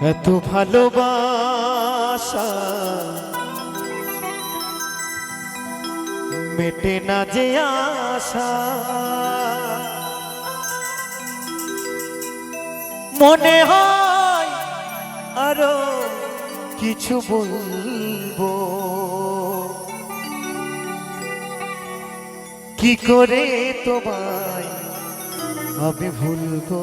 এত ভালোবাসা। মেটে না যে আশা। মনে হয় আরও কিছু বলব। কি করে তোমায় আমি ভুলবো?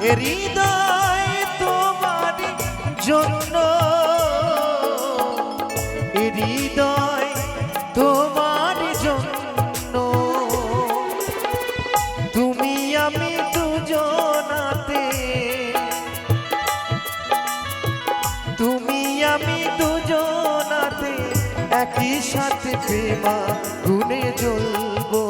এ হৃদয় তোমার জন্য। হৃদয় তোমার জন্য। তুমি আমি দুজনাতে। তুমি আমি দুজনাতে একই সাথে প্রেমা গুনে জ্বলবো।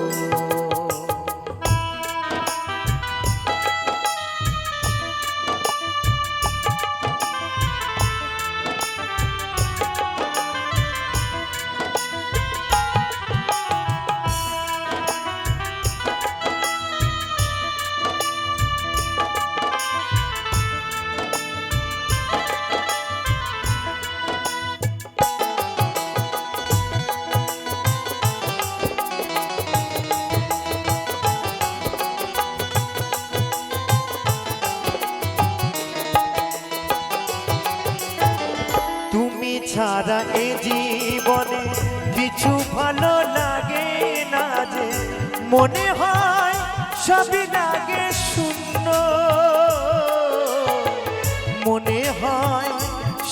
ছাড়া এ জীবনে কিছু ভালো লাগে না যে মনে হয় সবই লাগে শূন্য। মনে হয়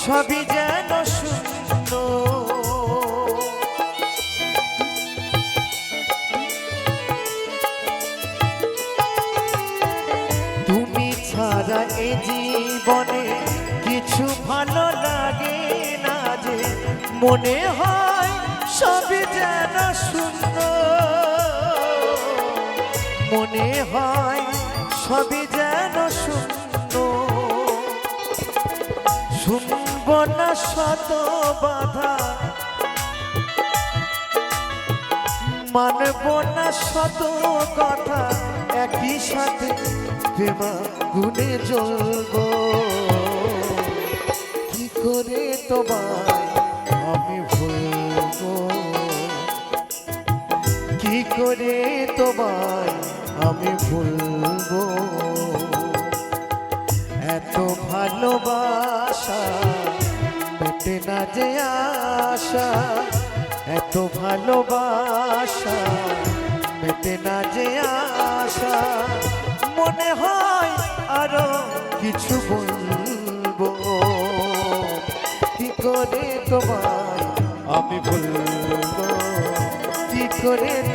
সবই যেন শূন্য। তুমি ছাড়া এ জীবনে কিছু ভালো লাগে মনে হয় সবই যেন শূন্য। মনে হয় সবই যেন শূন্য। শুনব না শত বাধা। মানব না শত কথা। একই সাথে প্রেমা গুনে জ্বলব কি করে তোমায় কি করে তোমায় আমি ভুলবো। এত ভালোবাসা, পেটে না যে আশা। এত ভালোবাসা মেটে না যে আশা। মনে হয় আরও কিছু বলব। কি করে তোমায়